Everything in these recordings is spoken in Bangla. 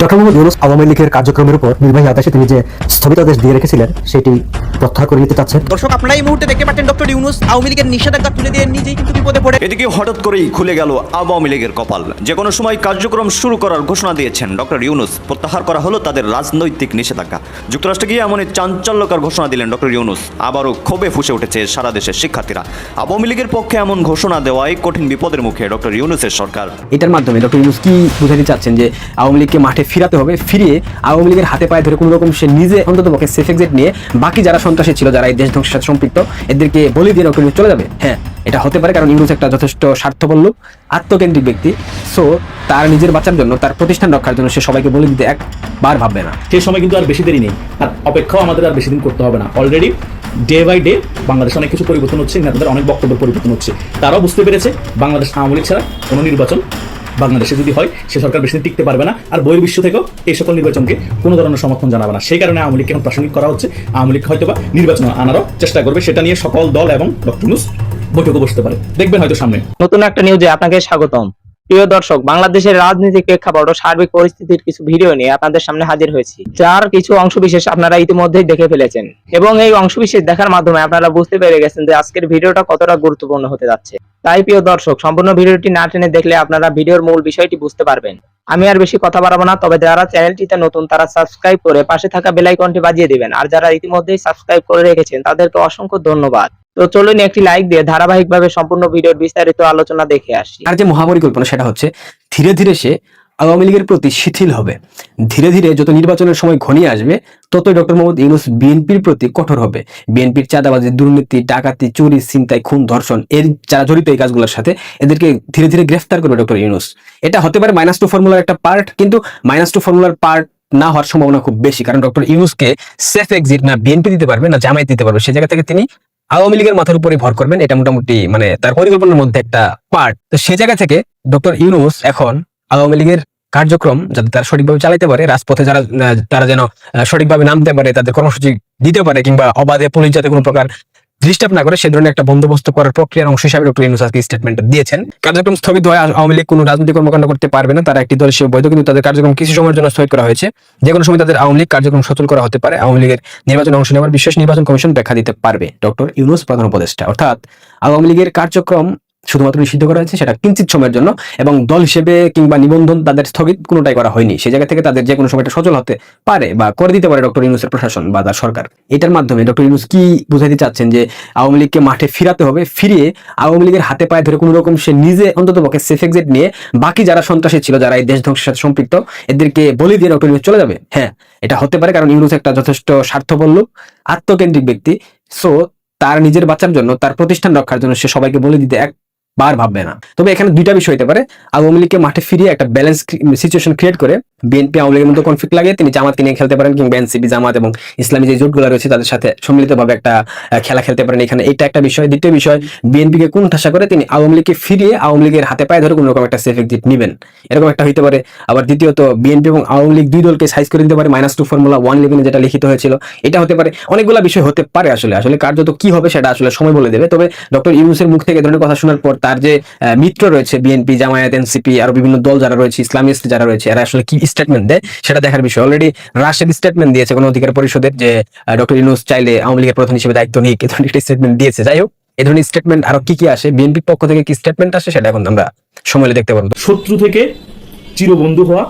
ডক্টর মোহাম্মদ ইউনুস আওয়ামী লীগের কার্যক্রমের উপর নির্বাহী আদেশে তিনি যে স্থগিতাদেশ দিয়ে রেখেছিলেন সেটি প্রত্যাহার করে নিতে চাচ্ছেন। দর্শক আপনারা এই মুহূর্তে দেখতে পাচ্ছেন ডক্টর ইউনুস আওয়ামী লীগের নিষেধাজ্ঞা তুলে দিয়ে নিজেই কিন্তু বিপদে পড়ে। এদিকে হঠাৎ করেই খুলে গেল আওয়ামী লীগের কপাল। যে কোনো সময় কার্যক্রম শুরু করার ঘোষণা দিয়েছেন ডক্টর ইউনুস। প্রত্যাহার করা হলো তাদের রাজনৈতিক নিষেধাজ্ঞা। যুক্তরাষ্ট্রে গিয়ে এমনই চাঞ্চল্যকর ঘোষণা দিলেন ডক্টর ইউনুস। আবারও ক্ষোভে ফুসে উঠেছে সারা দেশের শিক্ষার্থীরা। আওয়ামী লীগের পক্ষে এমন ঘোষণা দেওয়ায় কঠিন বিপদের মুখে ডক্টর ইউনুসের সরকার। এটার মাধ্যমে ডক্টর ইউনুস কি বুঝাতে চাচ্ছেন যে আওয়ামী লীগকে মাঠে ফিরাতে হবে, ফিরিয়ে আওয়ামী লীগের হাতে পায়ে ধরে কোনো রকম সে নিজে অন্তত পক্ষে সেফ এক্সিট নিয়ে বাকি যারা সন্ত্রাসী ছিল, যারা এই দেশ ধ্বংসের সাথে সম্পৃক্ত, এদেরকে বলি দিয়ে ডক্টর চলে যাবে? হ্যাঁ এটা হতে পারে কারণ ইউনুস একটা যথেষ্ট স্বার্থপর লোক, আত্মকেন্দ্রিক ব্যক্তি। সো তার নিজের বাঁচার জন্য, তার প্রতিষ্ঠান রক্ষার জন্য সে সবাইকে বলে দিতে একবার ভাববে না। সেই সময় কিন্তু আর বেশি দেরি নেই। আর অপেক্ষাও আমাদের আর বেশি দিন করতে হবে না। অলরেডি ডে বাই ডে বাংলাদেশে অনেক কিছু পরিবর্তন হচ্ছে, নেতাদের অনেক বক্তব্য পরিবর্তন হচ্ছে। তারাও বুঝতে পেরেছে, বাংলাদেশ আওয়ামী লীগ ছাড়া কোনো নির্বাচন বাংলাদেশে যদি হয়, সে সরকার বেশি টিকতে পারবে না। আর বহির্বিশ্ব থেকেও এই সকল নির্বাচনকে কোনো ধরনের সমর্থন জানাবে না। সেই কারণে আওয়ামী লীগকে এখন প্রাসঙ্গিক করা হচ্ছে। আওয়ামী লীগ হয়তো বা নির্বাচন আনারও চেষ্টা করবে। সেটা নিয়ে সকল দল এবং ডক্টর বৈঠকে বসতে পারে। দেখবেন হয়তো সামনে। নতুন একটা নিউজে আপনাকে স্বাগতম। প্রিয় দর্শক, বাংলাদেশের রাজনৈতিক প্রেক্ষাপট ও সার্বিক পরিস্থিতির কিছু ভিডিও নিয়ে আপনাদের সামনে হাজির হয়েছি। যার কিছু অংশবিশেষ আপনারা ইতিমধ্যেই দেখে ফেলেছেন। এবং এই অংশবিশেষ দেখার মাধ্যমে আপনারা বুঝতে পেরে গেছেন যে আজকের ভিডিওটা কতটা গুরুত্বপূর্ণ হতে যাচ্ছে। তাই প্রিয় দর্শক, সম্পূর্ণ ভিডিওটি না টেনে দেখলে আপনারা ভিডিওর মূল বিষয়টি বুঝতে পারবেন। আমি আর বেশি কথা বাড়াবো না, তবে যারা চ্যানেলটিতে নতুন, তারা সাবস্ক্রাইব করে পাশে থাকা বেলাইকনটি বাজিয়ে দিবেন। আর যারা ইতিমধ্যেই সাবস্ক্রাইব করে রেখেছেন, তাদেরকে অসংখ্য ধন্যবাদ। তো চলুন একটি লাইক দিয়ে ধারাবাহিকভাবে সম্পূর্ণ ভিডিওর বিস্তারিত আলোচনা দেখে আসি। আর যে মহাপরিকল্পনা সেটা হচ্ছে ধীরে ধীরে সে আওয়ামী লীগের প্রতি শিথিল হবে। ধীরে ধীরে যত নির্বাচনের সময় ঘনিয়ে আসবে, ততই ডক্টর মোহাম্মদ ইউনুস বিএনপির প্রতি কঠোর হবে। বিএনপির চাঁদাবাজি দুর্নীতি, ডাকাতি, চুরি, ছিনতাই, খুন, ধর্ষণ, এর যারা জড়িত এই কাজগুলোর সাথে এদেরকে ধীরে ধীরে গ্রেফতার করবে ডক্টর ইউনুস। এটা হতে পারে মাইনাস টু ফর্মুলার একটা পার্ট কিন্তু মাইনাস টু ফর্মুলার পার্ট না হওয়ার সম্ভাবনা খুব বেশি, কারণ ডক্টর ইউনুসকে সেফ এক্সিট না বিএনপি দিতে পারবে, না জামায়াত দিতে পারবে, সে জায়গা থেকে তিনি আওয়ামী লীগের মাথার উপরে ভর করবেন। এটা মোটামুটি মানে তার পরিকল্পনার মধ্যে একটা পার্ট তো সে জায়গা থেকে ডক্টর ইউনুস এখন আওয়ামী লীগের কার্যক্রম যাতে তারা সঠিকভাবে চালাতে পারে, রাজপথে যারা তারা যেন সঠিকভাবে নামতে পারে, তাদের কর্মসূচি দিতে পারে কিংবা অবাধে পুলিশ যাতে কোনো প্রকার ডিস্টার্ব না করে, সে ধরনের একটা বন্দোবস্ত করার প্রক্রিয়ার অংশ হিসাবে ডক্টর ইউনুস আজকে স্টেটমেন্টটা দিয়েছেন। কার্যক্রম স্থগিত হয় আওয়ামী লীগ কোনো রাজনৈতিক কর্মকাণ্ড করতে পারবে না, তারা একটি দল হিসেবে বৈধ, কিন্তু তাদের কার্যক্রম কিছু সময়ের জন্য স্থগিত করা হয়েছে। যে কোনো সময় তাদের আওয়ামী লীগ কার্যক্রম সচল করা হতে পারে, আওয়ামী লীগের নির্বাচনে অংশ নেওয়ার বিশেষ নির্বাচন কমিশন দেখা দিতে পারবে। ডক্টর ইউনুস প্রধান উপদেষ্টা, অর্থাৎ আওয়ামী লীগের কার্যক্রম শুধুমাত্র নিষিদ্ধ করা হয়েছে সেটা কিঞ্চিত সময়ের জন্য এবং দল হিসেবে কিংবা নিবন্ধন তাদের স্থগিত কোনোটাই করা হয়নি। সেই জায়গা থেকে তাদের যে কোনো সময়টা সচল হতে পারে বা করে দিতে পারে ডক্টর ইউনুসের প্রশাসন বা তার সরকার। এটার মাধ্যমে ডক্টর ইউনুস কি বুঝাইতে চাচ্ছেন যে আওয়ামী লীগকে মাঠে ফিরাতে হবে, ফিরিয়ে আওয়ামী লীগের হাতে পায়ে ধরে কোনো রকম সে নিজে অন্তত পক্ষে সেফ এক্সিট নিয়ে বাকি যারা সন্ত্রাসী ছিল, যারা এই দেশ ধ্বংসের সাথে সম্পৃক্ত, এদেরকে বলি দিয়ে ডক্টর ইউনুস চলে যাবে? হ্যাঁ এটা হতে পারে কারণ ইউনুস একটা যথেষ্ট স্বার্থপর লোক, আত্মকেন্দ্রিক ব্যক্তি। সো তার নিজের বাঁচার জন্য, তার প্রতিষ্ঠান রক্ষার জন্য সে সবাইকে বলে দিতে এক বার ভাববে না। তবে এখানে দুইটা বিষয় হতে পারে। আওয়ামী লীগকে মাঠে ফিরিয়ে একটা ব্যালেন্স সিচুয়েশন ক্রিয়েট করে বিএনপি আওয়ামী লীগের মধ্যে কনফ্লিক্ট লাগিয়ে তিনি জামাতকে নিয়ে খেলতে পারেন কিংবা এনসিপি জামাত এবং ইসলামী যে জোটগুলো রয়েছে তাদের সাথে সম্মিলিতভাবে একটা খেলা খেলতে পারেন এখানে। এটা একটা বিষয়। দ্বিতীয় বিষয় বিএনপিকে কোন ঠাসা করে তিনি আওয়ামী লীগকে ফিরিয়ে আওয়ামী লীগের হাতে পায়ে ধরে কোনো রকম একটা সেফ এক্সিট নিবেন। এরকম একটা হইতে পারে। আবার দ্বিতীয়ত, বিএনপি এবং আওয়ামী লীগ দুই দলকে সাইজ করে দিতে পারে। মাইনাস টু ফর্মুলা ওয়ান ইলেভেনে যেটা লিখিত হয়েছিল, এটা হতে পারে। অনেকগুলো বিষয় হতে পারে আসলে। আসলে কার্যত কি হবে সেটা আসলে সময় বলে দেবে। তবে ডক্টর ইউনুসের মুখ থেকে ধরনের কথা শোনার পর তার যে মিত্র রয়েছে বিএনপি, জামায়াত এনসিপি আর বিভিন্ন দল যারা রয়েছে, ইসলামিস্ট যারা রয়েছে, এরা আসলে কি স্টেটমেন্ট দেয়, সেটা দেখার বিষয়। অলরেডি রাশেদ স্টেটমেন্ট দিয়েছে কোন অধিকার পরিষদের যে ডক্টর ইউনুস চাইলে আওয়ামী লীগের প্রধান হিসেবে দায়িত্ব নিক এ একটা স্টেটমেন্ট দিয়েছে। যাই হোক, এই ধরনের স্টেটমেন্ট আরও কি কি আসে বিএনপির পক্ষ থেকে কি স্টেটমেন্ট আসে, সেটা এখন আমরা সময় দেখতে পারব। শত্রু থেকে চিরবন্ধু হওয়া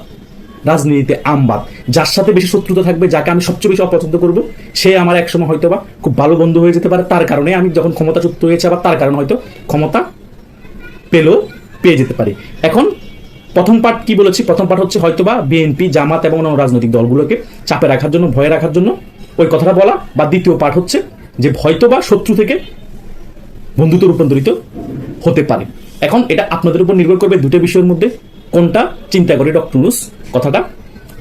রাজনীতিতে আমবাদ যার সাথে বেশি শত্রুতা থাকবে, যাকে আমি সবচেয়ে বেশি অপছন্দ করব, সে আমার একসময় হয়তো বা খুব ভালো বন্ধু হয়ে যেতে পারে, তার কারণে আমি যখন ক্ষমতাচ্যুত হয়েছে, আবার তার কারণে হয়তো ক্ষমতা পেলেও পেয়ে যেতে পারি। এখন প্রথম পার্ট কি বলেছি? প্রথম পার্ট হচ্ছে হয়তোবা বিএনপি জামাত এবং অন্যান্য রাজনৈতিক দলগুলোকে চাপে রাখার জন্য, ভয়ে রাখার জন্য ওই কথাটা বলা। বা দ্বিতীয় পার্ট হচ্ছে যে হয়তোবা শত্রু থেকে বন্ধুত্ব রূপান্তরিত হতে পারে। এখন এটা আপনাদের উপর নির্ভর করবে দুটো বিষয়ের মধ্যে। কোনটা? চিন্তা করে ডক্টর নুস কথাটা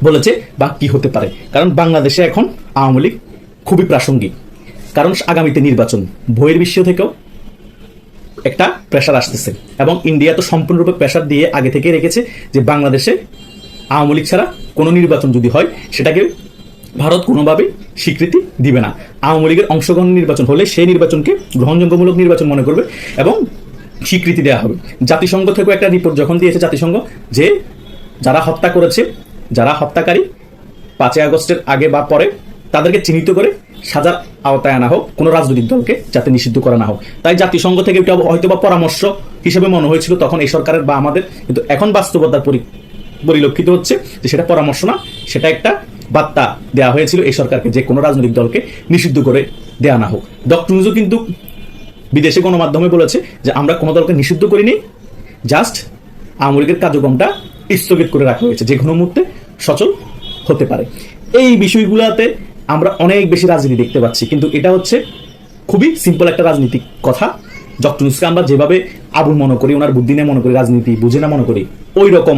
বলেছে বা কি হতে পারে। কারণ বাংলাদেশে এখন আওয়ামী লীগ খুবই প্রাসঙ্গিক। কারণ আগামীতে নির্বাচন বইয়ের বিশ্ব থেকেও একটা প্রেশার আসতেছে। এবং ইন্ডিয়া তো সম্পূর্ণরূপে প্রেশার দিয়ে আগে থেকে রেখেছে যে বাংলাদেশে আওয়ামী লীগ ছাড়া কোনো নির্বাচন যদি হয়, সেটাকে ভারত কোনোভাবেই স্বীকৃতি দিবে না। আওয়ামী লীগের অংশগ্রহণ নির্বাচন হলে সেই নির্বাচনকে গ্রহণযোগ্যমূলক নির্বাচন মনে করবে এবং স্বীকৃতি দেওয়া হবে। জাতিসংঘ থেকেও একটা রিপোর্ট যখন দিয়েছে জাতিসংঘ যে যারা হত্যা করেছে, যারা হত্যাকারী, পাঁচই আগস্টের আগে বা পরে তাদেরকে চিহ্নিত করে সাজার আওতায় আনা হোক, কোনো রাজনৈতিক দলকে যাতে নিষিদ্ধ করা না হোক। তাই জাতিসংঘ থেকে এটা হয়তো বা পরামর্শ হিসেবে মনে হয়েছিল তখন এই সরকারের বা আমাদের, কিন্তু এখন বাস্তবতার পরি পরিলক্ষিত হচ্ছে যে সেটা পরামর্শ না, সেটা একটা বার্তা দেওয়া হয়েছিল এই সরকারকে যে কোনো রাজনৈতিক দলকে নিষিদ্ধ করে দেওয়া না হোক। ডক্টর নিউজও কিন্তু বিদেশে গণমাধ্যমে বলেছে যে আমরা কোনো দলকে নিষিদ্ধ করিনি জাস্ট আওয়ামী লীগের কার্যক্রমটা স্থগিত করে রাখা হয়েছে, যে কোনো মুহূর্তে সচল হতে পারে। এই বিষয়গুলোতে আমরা অনেক বেশি রাজনীতি দেখতে পাচ্ছি, কিন্তু এটা হচ্ছে খুবই সিম্পল একটা রাজনীতিক কথা। ডক্টর আমরা যেভাবে আবুল মনে করি, ওনার বুদ্ধি নিয়ে মনে করি, রাজনীতি বুঝে না মনে করি ওই রকম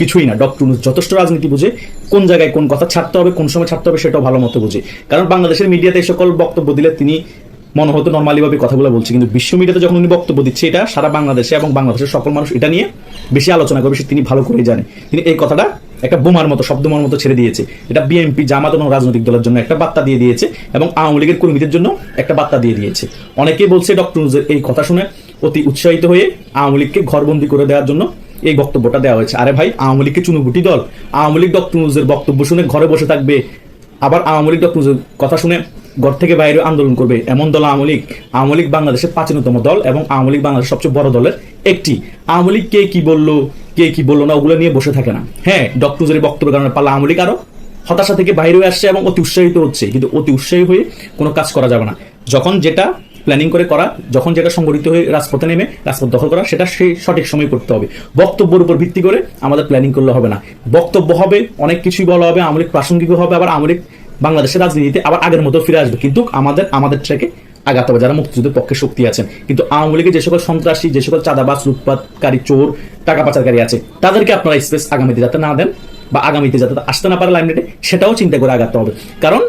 কিছুই না। ডক্টর যথেষ্ট রাজনীতি বুঝে, কোন জায়গায় কোন কথা ছাড়তে হবে, কোন সময় ছাড়তে হবে সেটাও ভালো মতো বুঝে। কারণ বাংলাদেশের মিডিয়াতে এই সকল বক্তব্য দিলে তিনি মনে হতো নর্মালিভাবে কথাগুলো বলছে, কিন্তু বিশ্ব মিডিয়াতে যখন উনি বক্তব্য দিচ্ছে, এটা সারা বাংলাদেশে এবং বাংলাদেশের সকল মানুষ এটা নিয়ে বেশি আলোচনা করবে, সে তিনি ভালো করেই জানে। তিনি এই কথাটা একটা বোমার মতো শব্দমার মতো ছেড়ে দিয়েছে। এটা বিএনপি জামাত এবং রাজনৈতিক দলের জন্য একটা বার্তা দিয়ে দিয়েছে এবং আওয়ামী লীগের কর্মীদের জন্য একটা বার্তা দিয়ে দিয়েছে। অনেকেই বলছে ডক্টর এই কথা শুনে অতি উৎসাহিত হয়ে আওয়ামী লীগকে ঘরবন্দি করে দেওয়ার জন্য এই বক্তব্যটা দেওয়া হয়েছে। আরে ভাই, আওয়ামী লীগকে চুনুগুটি দল। আওয়ামী লীগ ডক্টর নুজের বক্তব্য শুনে ঘরে বসে থাকবে। আবার আওয়ামী লীগ ডক্টর নুজের কথা শুনে ঘর থেকে বাইরে আন্দোলন করবে। এমন দল আওয়ামী লীগ। আওয়ামী লীগ বাংলাদেশের প্রাচীনতম দল এবং আওয়ামী লীগ বাংলাদেশের সবচেয়ে বড় দলের একটি। আওয়ামী লীগ কে কি বলল? কে কি বলল না, ওগুলো নিয়ে বসে থাকে না। হ্যাঁ ডক্টর নুজের বক্তব্য কারণে পাল্লা আওয়ামী লীগ হতাশা থেকে বাইরে হয়ে আসছে এবং অতি উৎসাহিত হচ্ছে, কিন্তু অতি উৎসাহী হয়ে কোনো কাজ করা যাবে না। যখন যেটা প্ল্যানিং করে করা, যখন যেটা সংগঠিত হয়ে রাজপথে নেমে, রাজপথ দখল করা, সেটা সেই সঠিক সময় করতে হবে। বক্তব্যের উপর ভিত্তি করে আমাদের প্ল্যানিং করলে হবে না। বক্তব্য হবে, অনেক কিছুই বলা হবে আমলিক প্রাসঙ্গিক হবে, আবার আমলিক বাংলাদেশের রাজনীতিতে আবার আগের মতো ফিরে আসবে। কিন্তু আমাদের আমাদের ট্রেকে আগাতে হবে, যারা মুক্তিযুদ্ধের পক্ষে শক্তি আছেন। কিন্তু আওয়ামী লীগের যে সকল সন্ত্রাসী, যে সকল চাঁদাবাজ, লুটপাটকারী, চোর, টাকা পাচারকারী আছে, তাদেরকে আপনারা স্পেস আগামীতে যাতে না দেন বা আগামীতে যাতে আসতে না পারে লাইমলাইটে সেটাও চিন্তা করে আগাতে হবে। কারণ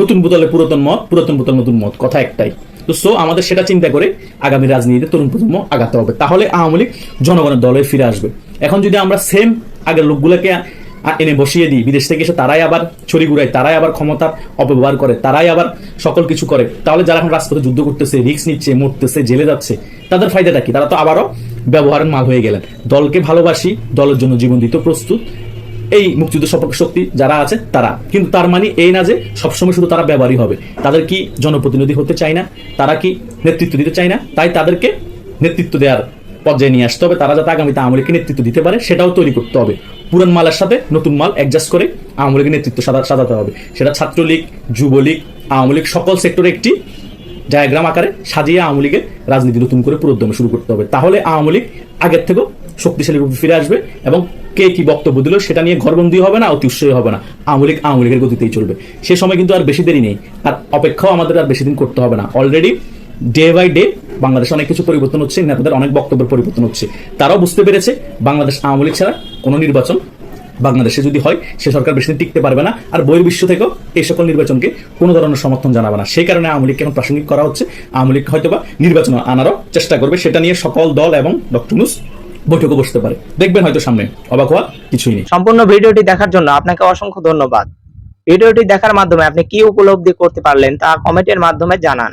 নতুন বোতলে পুরাতন মত পুরাতন বোতল নতুন মত কথা একটাই। তো সো আমাদের সেটা চিন্তা করে আগামী রাজনীতিতে তরুণ প্রজন্ম আগাতে হবে। তাহলে আওয়ামী লীগ জনগণের দলে ফিরে আসবে। এখন যদি আমরা সেম আগের লোকগুলোকে আ- এনে বসিয়ে দিই। বিদেশ থেকে এসে তারাই আবার ছড়ি ঘুরায়, তারাই আবার ক্ষমতার অপব্যবহার করে, তারাই আবার সকল কিছু করে। তাহলে যারা এখন রাজপথে যুদ্ধ করতেছে রিস্ক নিচ্ছে, মরতেছে, জেলে যাচ্ছে, তাদের ফায়দাটা কি? তারা তো আবারও ব্যবহারের মাল হয়ে গেলেন। দলকে ভালোবাসি, দলের জন্য জীবন দিতে প্রস্তুত। এই মুক্তিযুদ্ধ শক্তি যারা আছে, তারা। কিন্তু তার মানে এই না যে সবসময় শুধু তারা ব্যবহারই হবে। তাদের কি জনপ্রতিনিধি হতে চায় না? তারা কি নেতৃত্ব দিতে চায় না? তাই তাদেরকে নেতৃত্ব দেওয়ার পর্যায়ে নিয়ে আসতে হবে। তারা যাতে আগামীতে আওয়ামী লীগকে নেতৃত্ব দিতে পারে, সেটাও তৈরি করতে হবে। পুরান মালের সাথে নতুন মাল অ্যাডজাস্ট করে আওয়ামী লীগের নেতৃত্ব সাজা- সাজাতে হবে। সেটা ছাত্রলীগ, যুবলীগ, আওয়ামী লীগ, সকল সেক্টরে একটি ডায়াগ্রাম আকারে সাজিয়ে আওয়ামী লীগের রাজনীতি নতুন করে পুরোদমে শুরু করতে হবে। তাহলে আওয়ামী লীগ আগের থেকেও শক্তিশালী রূপে ফিরে আসবে এবং কে কি বক্তব্য দিল সেটা নিয়ে ঘরবন্দি হবে না, অতি উৎসাহী হবে না। আওয়ামী লীগ আওয়ামী লীগের গতিতেই চলবে। সে সময় কিন্তু আর বেশি দেরি নেই। আর অপেক্ষাও আমাদের আর বেশি দিন করতে হবে না। অলরেডি ডে বাই ডে বাংলাদেশে অনেক কিছু পরিবর্তন হচ্ছে নেতাদের অনেক বক্তব্যের পরিবর্তন হচ্ছে। তারাও বুঝতে পেরেছে, বাংলাদেশ আওয়ামী লীগ ছাড়া কোনো নির্বাচন বাংলাদেশে যদি হয়, সে সরকার বেশি টিকতে পারবে না। আর বহির্বিশ্ব থেকেও এই সকল নির্বাচনকে কোনো ধরনের সমর্থন জানাবে না। সেই কারণে আওয়ামী লীগকে এখন প্রাসঙ্গিক করা হচ্ছে। আওয়ামী লীগ হয়তো বা নির্বাচন আনারও চেষ্টা করবে, সেটা নিয়ে সকল দল এবং ডক্টর নুস বৈঠকে বসতে পারে। দেখবেন হয়তো সামনে। অবাক হওয়া কিছুই নেই। সম্পূর্ণ ভিডিওটি দেখার জন্য আপনাকে অসংখ্য ধন্যবাদ। ভিডিওটি দেখার মাধ্যমে আপনি কি উপলব্ধি করতে পারলেন তা কমেন্টের মাধ্যমে জানান।